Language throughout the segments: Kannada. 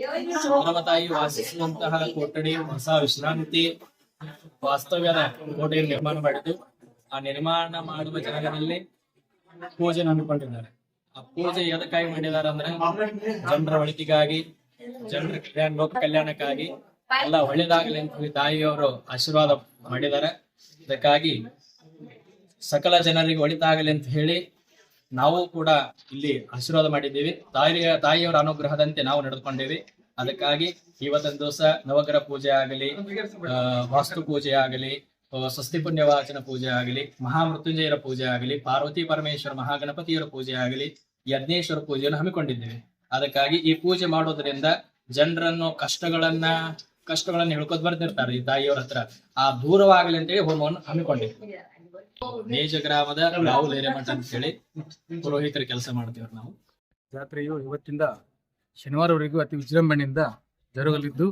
ಚಂದ್ರಮತಾಯಿ ವಾಸಿಸುವಂತಹ ಕೊಠಡಿ, ಹೊಸ ವಿಶ್ರಾಂತಿ, ವಾಸ್ತವ್ಯದ ಕೋಟೆ ನಿರ್ಮಾಣ ಮಾಡಿದ್ದು. ಆ ನಿರ್ಮಾಣ ಮಾಡುವ ಜಾಗದಲ್ಲಿ ಪೂಜೆ ಹಮ್ಮಿಕೊಂಡಿದ್ದಾರೆ ಆ ಪೂಜೆ ಎದಕ್ಕಾಗಿ ಮಾಡಿದ್ದಾರೆ ಅಂದ್ರೆ ಜನರ ಒಳಿತಿಗಾಗಿ, ಜನರ ಕಲ್ಯಾಣ, ಲೋಕ ಕಲ್ಯಾಣಕ್ಕಾಗಿ, ಎಲ್ಲ ಒಳ್ಳೇದಾಗಲಿ ಅಂತ ಹೇಳಿ ತಾಯಿಯವರು ಆಶೀರ್ವಾದ ಮಾಡಿದ್ದಾರೆ. ಅದಕ್ಕಾಗಿ ಸಕಲ ಜನರಿಗೆ ಒಳಿತಾಗಲಿ ಅಂತ ಹೇಳಿ ನಾವು ಕೂಡ ಇಲ್ಲಿ ಆಶೀರ್ವಾದ ಮಾಡಿದ್ದೇವೆ. ತಾಯಿಯ, ತಾಯಿಯವರ ಅನುಗ್ರಹದಂತೆ ನಾವು ನಡೆದುಕೊಂಡೇವಿ. ಅದಕ್ಕಾಗಿ ಇವತ್ತಿನ ದಿವಸ ನವಗ್ರಹ ಪೂಜೆ ಆಗಲಿ ವಾಸ್ತು ಪೂಜೆ ಆಗಲಿ, ಸ್ವಸ್ತಿ ಪುಣ್ಯವಾಚನ ಪೂಜೆ ಆಗಲಿ, ಮಹಾಮೃತ್ಯುಂಜಯರ ಪೂಜೆ ಆಗಲಿ, ಪಾರ್ವತಿ ಪರಮೇಶ್ವರ ಮಹಾಗಣಪತಿಯವರ ಪೂಜೆ ಆಗಲಿ, ಯಜ್ಞೇಶ್ವರ ಪೂಜೆಯನ್ನು ಹಮ್ಮಿಕೊಂಡಿದ್ದೇವೆ. ಅದಕ್ಕಾಗಿ ಈ ಪೂಜೆ ಮಾಡೋದ್ರಿಂದ ಜನರನ್ನು ಕಷ್ಟಗಳನ್ನ ಕಷ್ಟಗಳನ್ನ ಹೇಳ್ಕೊತ ಬರ್ತಿರ್ತಾರೆ ಈ ತಾಯಿಯವರ ಹತ್ರ. ಆ ದೂರವಾಗಲಿ ಅಂತೇಳಿ ಹೋಮವನ್ನು ಹಮ್ಮಿಕೊಂಡಿದ್ದೇವೆ. ನೇಜ ಗ್ರಾಮದ ರಾಹುಲ್ ಹಿರೇಮಠ ಅಂತ ಹೇಳಿ ಪುರೋಹಿತರ ಕೆಲಸ ಮಾಡ್ತೀವಿ ನಾವು. ಜಾತ್ರೆಯು ಇವತ್ತಿಂದ ಶನಿವಾರವರೆಗೂ ಅತಿ ವಿಜೃಂಭಣೆಯಿಂದ ಜರುಗಲಿದ್ದು,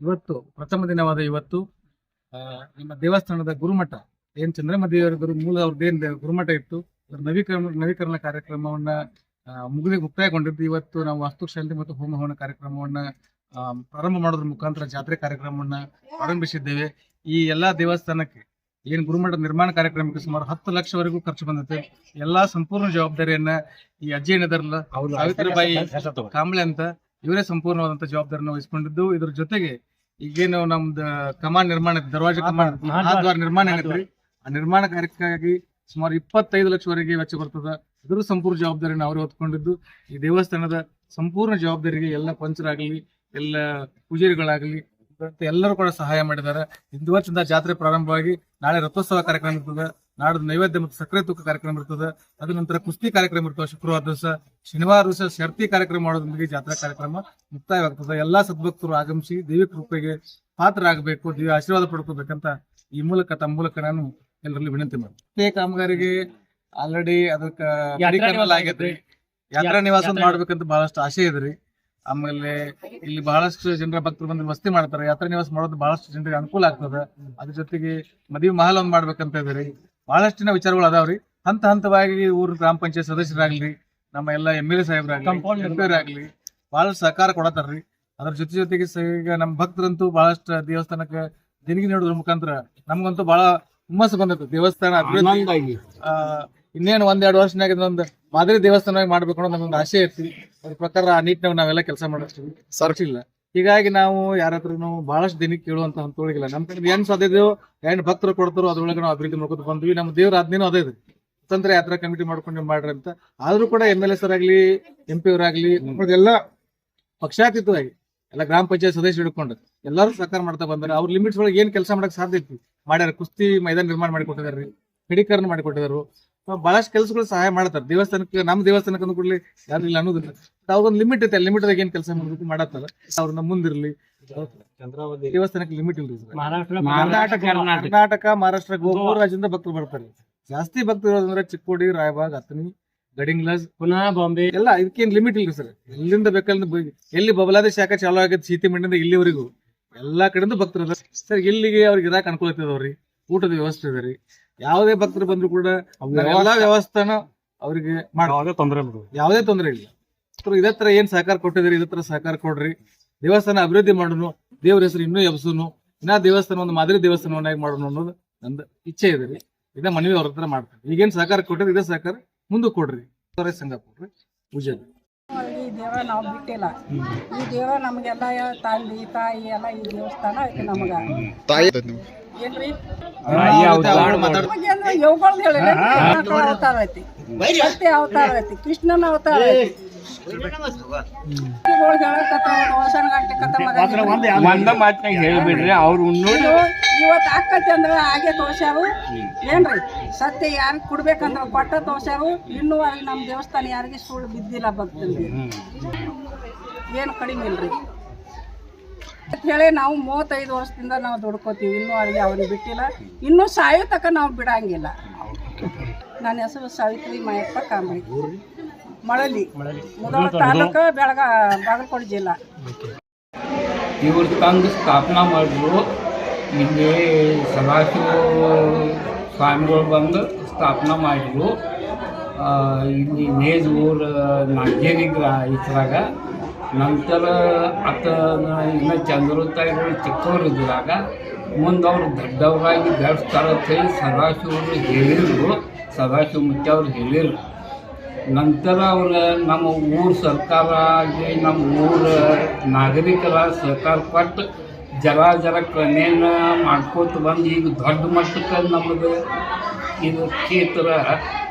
ಇವತ್ತು ಪ್ರಥಮ ದಿನವಾದ ಇವತ್ತು ನಮ್ಮ ದೇವಸ್ಥಾನದ ಗುರುಮಠ ಏನ್ ಚಂದ್ರಮದೇವರ ಗುರು ಮೂಲ ಅವ್ರದ್ದೇನ್ ಗುರುಮಠ ಇತ್ತು. ನವೀಕರಣ ನವೀಕರಣ ಕಾರ್ಯಕ್ರಮವನ್ನ ಮುಗಿದ ಮುಕ್ತಾಯಗೊಂಡಿದ್ದು ಇವತ್ತು ನಾವು ವಾಸ್ತುಶಾಂತಿ ಮತ್ತು ಹೋಮ ಹವನ ಕಾರ್ಯಕ್ರಮವನ್ನ ಪ್ರಾರಂಭ ಮಾಡೋದ್ರ ಮುಖಾಂತರ ಜಾತ್ರೆ ಕಾರ್ಯಕ್ರಮವನ್ನ ಪ್ರಾರಂಭಿಸಿದ್ದೇವೆ ಈ ಎಲ್ಲಾ ದೇವಸ್ಥಾನಕ್ಕೆ ಏನ್ ಗುರುಮಠ ನಿರ್ಮಾಣ ಕಾರ್ಯಕ್ರಮಕ್ಕೆ ಸುಮಾರು ಹತ್ತು ಲಕ್ಷವರೆಗೂ ಖರ್ಚು ಬಂದಿದೆ. ಎಲ್ಲಾ ಸಂಪೂರ್ಣ ಜವಾಬ್ದಾರಿಯನ್ನ ಈ ಅಜ್ಜಿ ಏನಿದಾರಲ್ಲ ಸಾವಿತ್ರಿಬಾಯಿ ಕಾಂಬ್ಳೆ ಅಂತ ಇವರೇ ಸಂಪೂರ್ಣವಾದಂತ ಜವಾಬ್ದಾರಿಯನ್ನು ವಹಿಸ್ಕೊಂಡಿದ್ದು. ಇದ್ರ ಜೊತೆಗೆ ಈಗೇನು ನಮ್ದು ಕಮಾನ್ ನಿರ್ಮಾಣ ದರ್ವಾಜ ಕಮಾಂಡ್ ಮಹಾದ್ವಾರ ನಿರ್ಮಾಣ ಏನೈತ್ರಿ ಆ ನಿರ್ಮಾಣ ಕಾರ್ಯಕ್ಕಾಗಿ ಸುಮಾರು ಇಪ್ಪತ್ತೈದು ಲಕ್ಷವರೆಗೆ ವೆಚ್ಚ ಬರ್ತದ. ಇದ್ರ ಸಂಪೂರ್ಣ ಜವಾಬ್ದಾರಿನ ಅವರು ಹೊತ್ಕೊಂಡಿದ್ದು. ಈ ದೇವಸ್ಥಾನದ ಸಂಪೂರ್ಣ ಜವಾಬ್ದಾರಿಗೆ ಎಲ್ಲ ಪಂಚರಾಗಲಿ ಎಲ್ಲ ಪೂಜಾರಿಗಳಾಗಲಿ ಎಲ್ಲರೂ ಕೂಡ ಸಹಾಯ ಮಾಡಿದ್ದಾರೆ. ವರ್ಷದಿಂದ ಜಾತ್ರೆ ಪ್ರಾರಂಭವಾಗಿ ನಾಳೆ ರಥೋತ್ಸವ ಕಾರ್ಯಕ್ರಮ ಇರ್ತದೆ. ನಾಡದ ನೈವೇದ್ಯ ಮತ್ತು ಸಕ್ಕರೆ ತೂಕ ಕಾರ್ಯಕ್ರಮ ಇರ್ತದೆ. ಅದ ನಂತರ ಕುಸ್ತಿ ಕಾರ್ಯಕ್ರಮ ಇರ್ತದೆ. ಶುಕ್ರವಾರ ದಿವಸ ಶನಿವಾರ ದಿವಸ ಶರ್ತಿ ಕಾರ್ಯಕ್ರಮ ಮಾಡೋದ್ರೊಂದಿಗೆ ಜಾತ್ರಾ ಕಾರ್ಯಕ್ರಮ ಮುಕ್ತಾಯವಾಗ್ತದೆ. ಎಲ್ಲಾ ಸದ್ಭಕ್ತರು ಆಗಮಿಸಿ ದೇವಿ ಕೃಪೆಗೆ ಪಾತ್ರರಾಗಬೇಕು ದೇವಿ ಆಶೀರ್ವಾದ ಪಡ್ಕೋಬೇಕಂತ ಈ ಮೂಲಕ ತಮ್ಮ ಮೂಲಕ ನಾನು ಎಲ್ಲರಲ್ಲಿ ವಿನಂತಿ ಮಾಡ್ತೀನಿ. ಈ ಕಾಮಗಾರಿಗೆ ಆಲ್ರೆಡಿ ಅದಕ್ಕೆ ಯಾತ್ರಾ ನಿವಾಸ ಮಾಡ್ಬೇಕಂತ ಬಹಳಷ್ಟು ಆಸೆ ಇದ್ರಿ ಆಮೇಲೆ ಇಲ್ಲಿ ಬಹಳಷ್ಟು ಜನರ ಭಕ್ತರು ಬಂದು ವಸ್ತಿ ಮಾಡ್ತಾರೆ. ಯಾತ್ರಾ ನಿವಾಸ ಮಾಡೋದು ಬಹಳಷ್ಟು ಜನರಿಗೆ ಅನುಕೂಲ ಆಗ್ತದೆ. ಅದ್ರ ಜೊತೆಗೆ ಮದುವೆ ಮಹಲ್ ಒಂದ್ ಮಾಡ್ಬೇಕಂತ ಇದ್ರಿ ಬಹಳಷ್ಟಿನ ವಿಚಾರಗಳು ಅದಾವ್ರಿ. ಹಂತ ಹಂತವಾಗಿ ಊರ್ ಗ್ರಾಮ ಪಂಚಾಯತ್ ಸದಸ್ಯರಾಗ್ಲಿ ನಮ್ಮ ಎಲ್ಲ ಎಂ ಎಲ್ ಎ ಸಾಹೇಬ್ರಾಗ್ಲಿ ಆಗ್ಲಿ ಬಹಳಷ್ಟು ಸಹಕಾರ ಕೊಡತಾರ್ರಿ ಅದ್ರ ಜೊತೆ ಜೊತೆಗೆ ಈಗ ನಮ್ಮ ಭಕ್ತರಂತೂ ಬಹಳಷ್ಟು ದೇವಸ್ಥಾನಕ್ಕೆ ದಿನಗಿ ನೋಡಿದ್ರ ಮುಖಾಂತರ ನಮ್ಗಂತೂ ಬಹಳ ಹುಮ್ಮಸ್ ಬಂದೈತೆ ದೇವಸ್ಥಾನ ಇನ್ನೇನು ಒಂದೆರಡು ವರ್ಷನಾಗ ಇದೊಂದು ಮಾದರಿ ದೇವಸ್ಥಾನವಾಗಿ ಮಾಡ್ಬೇಕು ಅನ್ನೋ ನಮ್ಗೊಂದು ಆಸೆ ಇರ್ತೀವಿ. ಅದ್ರ ಪ್ರಕಾರ ಆ ನಿಟ್ಟಿನಾಗ ನಾವೆಲ್ಲ ಕೆಲಸ ಮಾಡಿಸ್ತೀವಿ ಇಲ್ಲ ಹೀಗಾಗಿ ನಾವು ಯಾರ ಹತ್ರನು ಬಹಳಷ್ಟು ದಿನಕ್ಕೆ ಕೇಳುವಂತ ಹಂತಗಳಿಲ್ಲ ನಮ್ ಕಡೆ ಏನ್ ಸಾಧ್ಯದೋ ಏನ್ ಭಕ್ತರು ಕೊಡ್ತಾರೋ ಅದ್ರೊಳಗೆ ನಾವು ಅಭಿವೃದ್ಧಿ ಮಾಡ್ಕೊತ ಬಂದ್ವಿ. ನಮ್ಮ ದೇವ್ರ ಆಜ್ಞೆನೂ ಅದೇ ಇದೆ. ಸ್ವತಂತ್ರ ಯಾತ್ರಾ ಕಮಿಟಿ ಮಾಡ್ಕೊಂಡು ಮಾಡ್ರಿ ಅಂತ. ಆದ್ರೂ ಕೂಡ ಎಂ ಎಲ್ ಎಸ್ ಆಗ್ಲಿ ಎಂ ಪಿ ಅವರಾಗ್ಲಿ ಎಲ್ಲ ಪಕ್ಷಾತೀತವಾಗಿ ಎಲ್ಲ ಗ್ರಾಮ ಪಂಚಾಯತ್ ಸದಸ್ಯರು ಹಿಡ್ಕೊಂಡು ಎಲ್ಲರೂ ಸಹಕಾರ ಮಾಡ್ತಾ ಬಂದಾರೆ. ಅವ್ರ ಲಿಮಿಟ್ಸ್ ಒಳಗೆ ಏನ್ ಕೆಲಸ ಮಾಡಕ್ ಸಾಧ್ಯ ಐತಿ ಮಾಡ್ಯಾರ. ಕುಸ್ತಿ ಮೈದಾನ ನಿರ್ಮಾಣ ಮಾಡಿ ಹಿಡೀಕರಣ ಮಾಡಿಕೊಟ್ಟಿದಾರು. ಮಾಡಿ ಕೊಟ್ಟಿದಾರು ಬಹಳಷ್ಟು ಕೆಲಸಗಳು ಸಹಾಯ ಮಾಡ್ತಾರೆ. ದೇವಸ್ಥಾನಕ್ಕೆ ನಮ್ಮ ದೇವಸ್ಥಾನಕ್ಕೆ ಅಂದ ಕೂಡಲೇ ಯಾರು ಇಲ್ಲ ಅನ್ನೋದಿಲ್ಲ. ಅವ್ರೊಂದು ಲಿಮಿಟ್ ಐತೆ ಲಿಮಿಟ್ದಾಗ ಏನ್ ಕೆಲಸ ಮಾಡ್ಬೇಕು ಮಾಡತ್ತಾರ ಅವ್ರನ್ನ ಮುಂದಿರ್ಲಿ. ದೇವಸ್ಥಾನಕ್ಕೆ ಲಿಮಿಟ್ ಇಲ್ರಿ. ಕರ್ನಾಟಕ. ಕರ್ನಾಟಕ ಮಹಾರಾಷ್ಟ್ರ ಗೋವಾ ರಾಜ್ಯದಿಂದ ಭಕ್ತರು ಬರ್ತಾರೆ. ಜಾಸ್ತಿ ಭಕ್ತರು ಅಂದ್ರೆ ಚಿಕ್ಕೋಡಿ ರಾಯಬಾಗ್ ಅತ್ನಿ ಗಡಿಂಗ್ಲಾಜ್. ಪುನಃ ಬಾಂಬೆ. ಎಲ್ಲ ಇದಕ್ಕೇನ್ ಲಿಮಿಟ್ ಇಲ್ರಿ ಸರ್. ಎಲ್ಲಿಂದ ಬೇಕಲ್ಲಿ ಎಲ್ಲಿ ಬಬಲಾದಿ ಶಾಖ ಚಾಲೂ ಆಗೈತೆ ಸೀತಿ ಮಂಡ್ಯದಿಂದ ಇಲ್ಲಿವರೆಗೂ ಎಲ್ಲಾ ಕಡೆಯಿಂದ ಭಕ್ತರು ಅದಾರ ಸರ್ ಇಲ್ಲಿಗೆ ಅವ್ರಿಗೆ ಇದಾಕ ಅನುಕೂಲ ಊಟದ ವ್ಯವಸ್ಥೆ ಇದೆ ರೀ. ಯಾವುದೇ ಭಕ್ತರು ಬಂದ್ರು ಕೂಡ ಎಲ್ಲಾ ವ್ಯವಸ್ಥೆನ ಅವ್ರಿಗೆ ಮಾಡೋದೇ ತೊಂದರೆ ಯಾವುದೇ ತೊಂದರೆ ಇಲ್ಲ. ಇದೇ ತರ ಏನ್ ಸಹಕಾರ ಕೊಟ್ಟಿದ್ರಿ ಇದೇ ತರ ಸಹಕಾರ ಕೊಡ್ರಿ. ದೇವಸ್ಥಾನ ಅಭಿವೃದ್ಧಿ ಮಾಡೋನು ದೇವ್ರ ಹೆಸರು ಇನ್ನೂ ಎಬ್ಸುನು ಇನ್ನ ದೇವಸ್ಥಾನ ಒಂದು ಮಾದರಿ ದೇವಸ್ಥಾನವನ್ನಾಗಿ ಮಾಡೋಣ ಅನ್ನೋದು ನಂದು ಇಚ್ಛೆ ಇದೆ ರೀ. ಇದೇ ಮನವಿ ಅವ್ರ ಹತ್ರ ಮಾಡ್ತಾರೆ ಈಗೇನ್ ಸಹಕಾರ ಕೊಟ್ಟಿದ್ರೆ ಇದೇ ಸಹಕಾರ ಮುಂದೆ ಕೊಡ್ರಿ. ಅವರೇ ಸಂಘ ಕೊಡ್ರಿ. ಪೂಜೆ ಈ ದೇವರ ನಾವು ಬಿಟ್ಟಿಲ್ಲ. ಈ ದೇವ್ರ ನಮಗೆಲ್ಲ ತಂದೆ ತಾಯಿ ಎಲ್ಲ ಈ ದೇವಸ್ಥಾನ ಐತಿ ನಮಗ? ಅವತಾರ ಐತಿ. ಸತ್ಯ ಅವತಾರ ಐತಿ ಕೃಷ್ಣನ ಅವತಾರ ಐತಿ. ಒಂದ ಮಾತಿನಾಗ ಹೇಳ್ಬಿಡ್ರಿ ಅವ್ರು ನೋಡಿ ಇವತ್ತು ಆಕತಿ ಅಂದ್ರೆ ಹಾಗೆ ತೋರ್ಸ್ಯಾವು ಏನ್ರಿ? ಸತ್ಯ ಯಾರಿಗೆ ಕೊಡ್ಬೇಕಂದ್ರೆ ಕೊಟ್ಟ ತೋರ್ಸ್ಯಾವು ಇನ್ನೂ ಅಲ್ಲಿ ನಮ್ಮ ದೇವಸ್ಥಾನ ಯಾರಿಗೆ ಸುಳ್ಳು ಬಿದ್ದಿಲ್ಲ ಭಕ್ತರಿಗೆ ಏನು ಕಡಿಮೆ ಇಲ್ರಿ. ಅಂತ ಹೇಳಿ ನಾವು ಮೂವತ್ತೈದು ವರ್ಷದಿಂದ ನಾವು ದುಡ್ಕೋತೀವಿ. ಇನ್ನೂ ಅಲ್ಲಿ ಅವ್ರಿಗೆ ಬಿಟ್ಟಿಲ್ಲ. ಇನ್ನೂ ಸಾಯೋ ತಕ ನಾವು ಬಿಡಂಗಿಲ್ಲ. ನನ್ನ ಹೆಸರು ಸಾವಿತ್ರಿ ಮಾಯಪ್ಪ ಕಾಂಬಳಿ ಮಳಲಿ. ಮುದೋಳ ತಾಲೂಕು ಬೆಳಗ ಬಾಗಲಕೋಟೆ ಜಿಲ್ಲಾ. ಇವ್ರು ತಂದು ಸ್ಥಾಪನಾ ಮಾಡಿದ್ರು. ಇಲ್ಲಿ ಸದಾಶಿವ ಸ್ವಾಮಿಗಳು ಬಂದು ಸ್ಥಾಪನಾ ಮಾಡಿದ್ರು. ಇಲ್ಲಿ ನೇಜ್ ಊರು ನಾಗೇರಿ ಗ್ರಾ ಇದ್ರಾಗ ನಂತರ ಆತ ಇನ್ನು ಚಂದ್ರೋತ್ತಾಯಿಗಳು ಚಿಕ್ಕವರು ಇದ್ದಾಗ ಮುಂದೆ ಅವರು ದೊಡ್ಡವರಾಗಿ ಬೆಳೆಸ್ತಾರ ಅಂತ ಹೇಳಿ ಸದಾಶಿವರು ಹೇಳಿದ್ರು. ಸದಾಶಿವ ಮುಖ್ಯ ಅವ್ರು ಹೇಳಿರು ನಂತರ ಅವರು ನಮ್ಮ ಊರು ಸರ್ಕಾರ ಆಗಿ ನಮ್ಮ ಊರ ನಾಗರಿಕರ ಸರ್ಕಾರ ಕೊಟ್ಟು ಜರ ಜರ ಕ್ರಮೇಣ ಮಾಡ್ಕೋತ ಬಂದು ಈಗ ದೊಡ್ಡ ಮಟ್ಟಕ್ಕೆ ನಮ್ಮದು ಇದು ಕ್ಷೇತ್ರ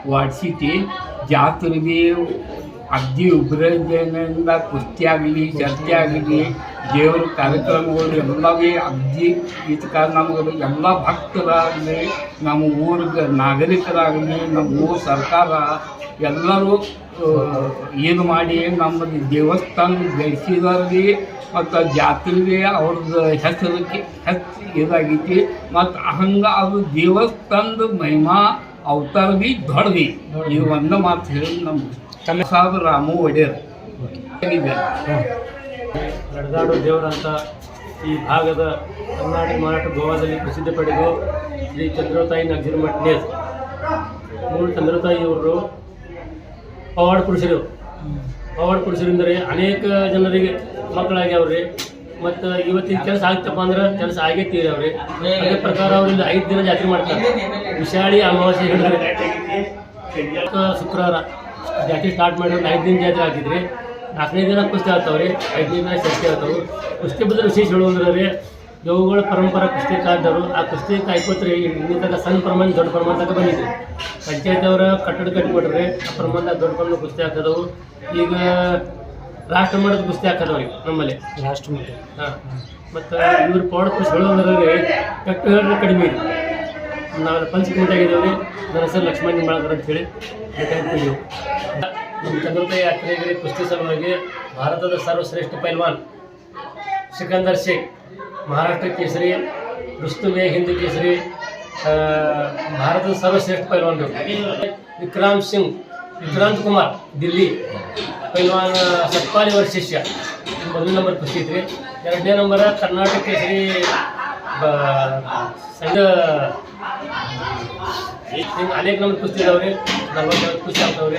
ಜಾತ್ರೆ ಜಾತ್ರೆಗೆ ಅಗ್ದಿ ಉಗ್ರಜನಿಂದ ಕುಸ್ತಿ ಆಗಲಿ ಚರ್ಚೆ ಆಗಲಿ ದೇವ್ರ ಕಾರ್ಯಕ್ರಮಗಳು ಎಲ್ಲವೇ ಅಗ್ದಿ ಇದಕ್ಕೆ ನಮ್ಗೆ ಎಲ್ಲ ಭಕ್ತರಾಗಲಿ, ನಮ್ಮ ಊರಿಗೆ ನಾಗರಿಕರಾಗಲಿ, ನಮ್ಮ ಊರು ಸರ್ಕಾರ ಎಲ್ಲರೂ ಏನು ಮಾಡಿ ನಮ್ಮದು ದೇವಸ್ಥಾನ ಗಳಿಸಿದಲ್ಲಿ ಮತ್ತು ಜಾತ್ರೆಗೆ ಅವ್ರದ್ದು ಹೆಸರಕ್ಕೆ ಹೆಚ್ಚು ಇದಾಗೈತಿ. ಮತ್ತು ಹಂಗೆ ಅದು ದೇವಸ್ಥಾನದ ಮಹಿಮಾ ಅವತಾರ ಬಿ ದೊಡ್ಡದಿ. ಇದು ಒಂದು ಮಾತು ಹೇಳಿ ನಮ್ಮ ಸಾಬ್ ರಾಮು ಒಡೆಯರ್ ನಡೆದಾಡು ದೇವರಂತ ಈ ಭಾಗದ ಕರ್ನಾಟಕ ಮಾರಾಟ ಗೋವಾದಲ್ಲಿ ಪ್ರಸಿದ್ಧ ಪಡೆದು ಶ್ರೀ ಚಂದ್ರತಾಯಿ ನಗಜಿರಮಠ್ ನೇಸ್ ಮೂರು ಚಂದ್ರತಾಯಿ ಅವರು ಪವಾಡ ಪುರುಷರು. ಪವಾಡ ಪುರುಷರು ಎಂದರೆ ಅನೇಕ ಜನರಿಗೆ ಮಕ್ಕಳಾಗ್ಯಾವ್ರಿ ಮತ್ತು ಇವತ್ತಿನ ಕೆಲಸ ಆಗ್ತಪ್ಪ ಅಂದ್ರೆ ಕೆಲಸ ಆಗೇ ಅವ್ರಿ. ಅದೇ ಪ್ರಕಾರ ಅವರಿಂದ ಐದು ದಿನ ಜಾತ್ರೆ ಮಾಡ್ತಾರೆ. ವಿಶಾಳಿ ಅಮಾವಾಸ್ಯೆ ಶುಕ್ರವಾರ. ಜಾತ್ರೆ ಸ್ಟಾರ್ಟ್ ಮಾಡಿ ಒಂದು ಐದು ದಿನ ಜಾತ್ರೆ ಹಾಕಿದ್ರಿ ನಾಲ್ಕನೇ ದಿನ ಕುಸ್ತಿ ಆಗ್ತಾವೆ ರೀ ಐದು ದಿನ ಶಕ್ತಿ ಆಗ್ತಾವೆ ಕುಸ್ತಿ ಬದಲು ವಿಶೇಷ ಹೇಳುವಂದ್ರೆ ರೀ ಇವುಗಳ ಪರಂಪರಾ ಕುಸ್ತಿ ಕಾಯ್ದವರು ಆ ಕುಸ್ತಿ ಕಾಯ್ಕೋತ್ರಿ ಇನ್ನಿದ್ದಾಗ ಸಣ್ಣ ಪ್ರಮಾಣ ದೊಡ್ಡ ಪ್ರಮಾಣದಾಗ ಬಂದಿದ್ರಿ ಪಂಚಾಯತ್ ಅವರ ಕಟ್ಟಡ ಕಟ್ಟಿಕೊಟ್ರಿ ಆ ಪ್ರಮಾಣದಾಗ ದೊಡ್ಡ ಪ್ರಮಾಣ ಕುಸ್ತಿ ಹಾಕದವು ಈಗ ರಾಷ್ಟ್ರ ಮಟ್ಟದ ಕುಸ್ತಿ ಹಾಕದವ್ರಿ ನಮ್ಮಲ್ಲಿ. ರಾಷ್ಟ್ರ ಮಟ್ಟ ಹಾಂ. ಮತ್ತು ಇವ್ರ ಪೌಡ ಕುಸ್ತಿ ರೀ ಕಟ್ಟು ಹೇಳಿದ್ರೆ ಕಡಿಮೆ ಇದೆ ನಾವು ಪಂಚಕುಂಟ ಆಗಿದ್ದೇವೆ ನನ್ನ ಹೆಸರು ಲಕ್ಷ್ಮಣ ನಿಂಬಾಳ್ಕರ್ ಅಂತ ಹೇಳಿ. ಬೇಕಾಗ್ತೀವಿ ನಮ್ಮ ಚಂದ್ರತಾಯಿ ಯಾತ್ರೆಗೆ ಕುಸ್ತಿ ಸಲುವಾಗಿ ಭಾರತದ ಸರ್ವಶ್ರೇಷ್ಠ ಪೈಲ್ವಾನ್ ಸಿಕಂದರ್ ಶೇಖ್ ಮಹಾರಾಷ್ಟ್ರ ಕೇಸರಿ ರುಸ್ತುಮೆ ಹಿಂದಿ ಕೇಸರಿ ಭಾರತದ ಸರ್ವಶ್ರೇಷ್ಠ ಪೈಲ್ವಾನ್ ವಿಕ್ರಾಮ್ ಸಿಂಗ್, ವಿಕ್ರಾಂತ್ ಕುಮಾರ್, ದಿಲ್ಲಿ ಪೈಲ್ವಾನ್, ಸತ್ಪಾಲಿ ಅವರ ಶಿಷ್ಯ. ಮೊದಲನೇ ನಂಬರ್ ಕುಸ್ತಿ ಇದ್ರಿ ಎರಡನೇ ನಂಬರ್ ಕರ್ನಾಟಕ ಕೇಸರಿ ಸಂಘ अनेक नंबर कुस्ती जाऊ नये नंबर कुस्ती आपल्यावर